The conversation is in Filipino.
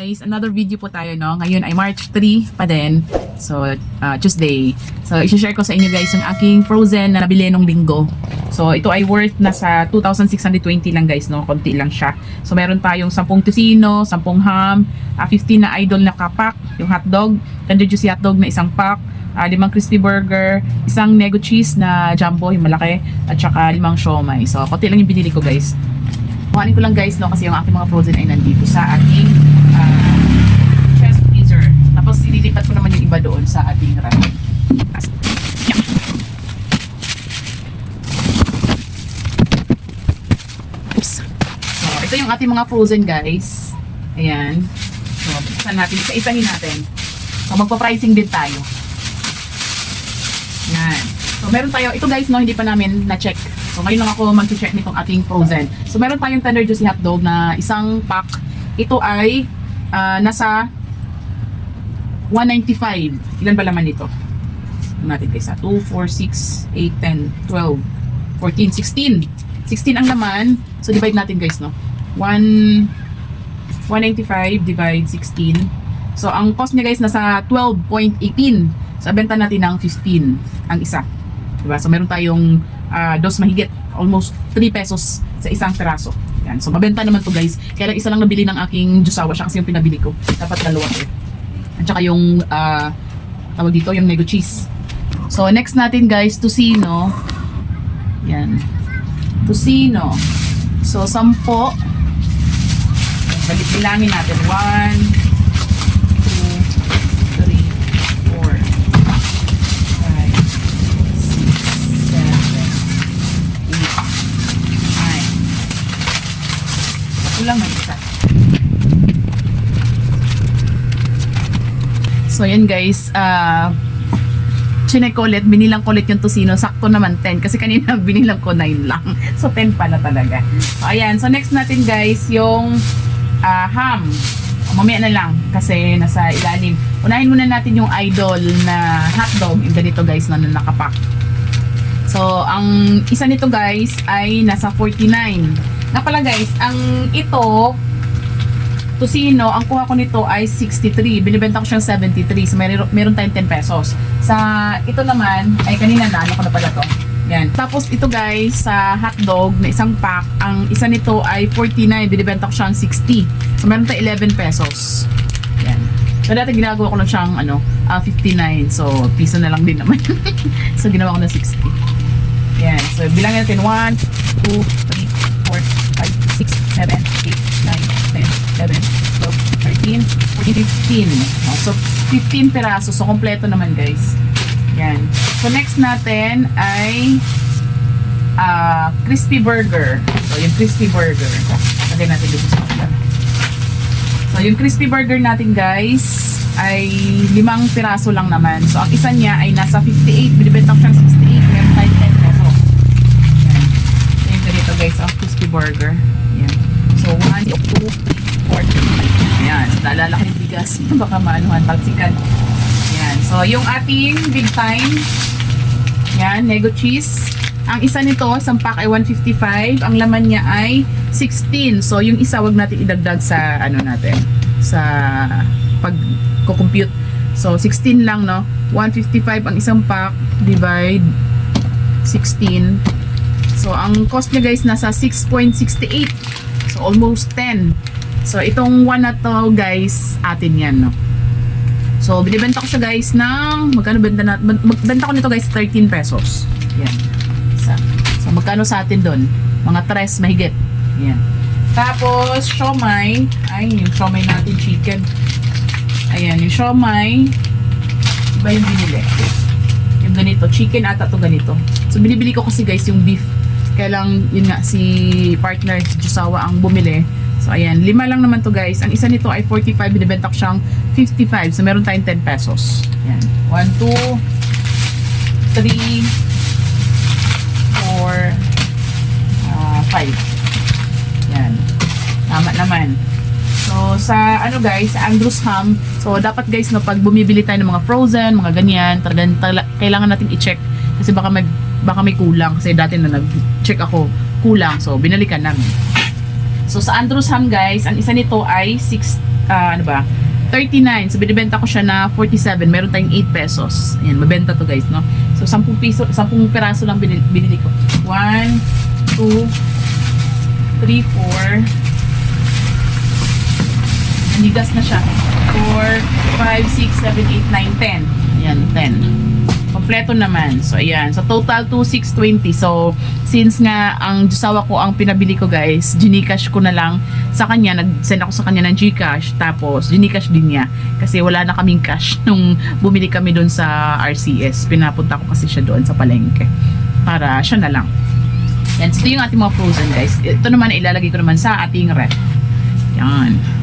guys, another video po tayo, no? Ngayon ay March 3 pa din. So, uh, Tuesday. So, isi-share ko sa inyo guys yung aking frozen na nabili nung linggo. So, ito ay worth nasa 2,620 lang guys, no? Konti lang siya. So, meron tayong 10 tocino, 10 ham, uh, 15 na idol na kapak, yung hotdog, tender juicy hotdog na isang pack, uh, limang crispy burger, isang nego cheese na jumbo, yung malaki, at saka limang siomay. So, konti lang yung binili ko guys. Kuhanin ko lang guys, no, kasi yung aking mga frozen ay nandito sa ating uh, chest freezer. Tapos ililipat ko naman yung iba doon sa ating rack. Oops. So, ito yung ating mga frozen guys. Ayan. So, buksan natin. Isa-isahin natin. So, magpa-pricing din tayo. Yan. So, meron tayo, ito guys, no, hindi pa namin na-check. So, ngayon lang ako mag-check nitong ating frozen. So, meron tayong tender juicy hotdog na isang pack. Ito ay ah, nasa 195. Ilan ba laman nito? Natin guys, ha? 2, 4, 6, 8, 10, 12, 14, 16. 16 ang laman. So, divide natin guys, no? 1, 195 divide 16. So, ang cost niya guys, nasa 12.18. So, benta natin ng 15 ang isa. Diba? So, meron tayong ah, dos mahigit. Almost 3 pesos sa isang peraso. Yan. So, mabenta naman to guys. Kaya lang isa lang nabili ng aking jusawa. Siya kasi yung pinabili ko. Dapat dalawa to. At saka yung, ah, tawag dito, yung nego cheese. So, next natin guys, tocino. Yan. Tocino. So, sampo. Balik bilangin natin. 1, 2, 3, 4, 5, 6, 7, 8, 9. Kulang na isa. So, yan guys. Ah... chinek ko ulit, binilang ko ulit yung tosino. Sakto naman 10. Kasi kanina binilang ko 9 lang. So 10 pala talaga. So ayan. So next natin guys, yung ah, ham. O, mamaya na lang kasi nasa ilalim. Unahin muna natin yung idol na hotdog. Yung ganito guys na nakapak. So, ang isa nito guys ay nasa 49. Nga pala guys, ang ito, Tosino, ang kuha ko nito ay 63. Binibenta ko siyang 73. So, meron, meron tayong 10 pesos. Sa ito naman, ay kanina na, ano ko na pala to. Yan. Tapos ito guys, sa hotdog na isang pack, ang isa nito ay 49. Binibenta ko siyang 60. So, meron tayong 11 pesos. Yan. So, dati ginagawa ko lang siyang ano, ah, 59. So, piso na lang din naman. so, ginawa ko na 60. Yan. So, bilangin natin 1, 2, 3, 4, 5, 6, 7, 8, 9, 10, 11, 12, 13, 14, 15. Oh, so, 15 peraso. So, kompleto naman, guys. Yan. So, next natin ay ah crispy burger. So, yung crispy burger. Lagay natin dito sa kapila. So, yung crispy burger natin, guys, ay limang piraso lang naman. So, ang isa niya ay nasa 58. Binibenta ko siyang 68. Meron tayong 10 peso. Yan. Yung ganito, guys, ang crispy burger. Yan. So, 1, 2, 4, 5. Yan. So, naalala yung bigas. Baka maanuhan, talsikan. Yan. So, yung ating big time. Yan, nego cheese. Ang isa nito, isang pack ay 155. Ang laman niya ay 16. So, yung isa, wag natin idagdag sa, ano natin, sa pag-compute. So, 16 lang, no? 155 ang isang pack, divide 16. So, ang cost niya guys, nasa 6.68. So, almost 10. So, itong one na to guys, atin yan, no? So, binibenta ko siya guys ng, magkano benta na, mag- magbenta ko nito guys, 13 pesos. Yan. Isa. So, magkano sa atin doon? Mga tres mahigit. Yan. Tapos, siomay. Ay, yung siomay natin, chicken. Ayan, yung siomay. Iba yung binili. Yung ganito, chicken ata to ganito. So, binibili ko kasi guys yung beef. Kaya yun nga, si partner, Jusawa ang bumili. So, ayan, lima lang naman to guys. Ang isa nito ay 45, binibenta ko siyang 55. So, meron tayong 10 pesos. Ayan. 1, 2, 3, 4, 5. Yan. Tama naman. So, sa ano guys, sa Andrews Ham, so dapat guys, no, pag bumibili tayo ng mga frozen, mga ganyan, talagang tala- kailangan natin i-check kasi baka mag baka may kulang kasi dati na nag-check ako kulang so binalikan namin so sa Andrews Ham guys ang isa nito ay 6 ah, ano ba, 39. So, binibenta ko siya na 47. Meron tayong 8 pesos. Ayan, mabenta to guys, no? So, 10 piso, 10 piraso lang binili, binili ko. 1, 2, 3, 4. Nanigas na siya. 4, 5, 6, 7, 8, 9, 10. Ayan, 10. Kompleto naman. So, ayan. So, total 2,620. So, since nga ang jusawa ko ang pinabili ko guys, gincash ko na lang sa kanya. Nag-send ako sa kanya ng Gcash. Tapos, gincash din niya. Kasi wala na kaming cash nung bumili kami doon sa RCS. Pinapunta ko kasi siya doon sa palengke. Para siya na lang. Yan. So, ito yung ating mga frozen guys. Ito naman ilalagay ko naman sa ating ref. Yan.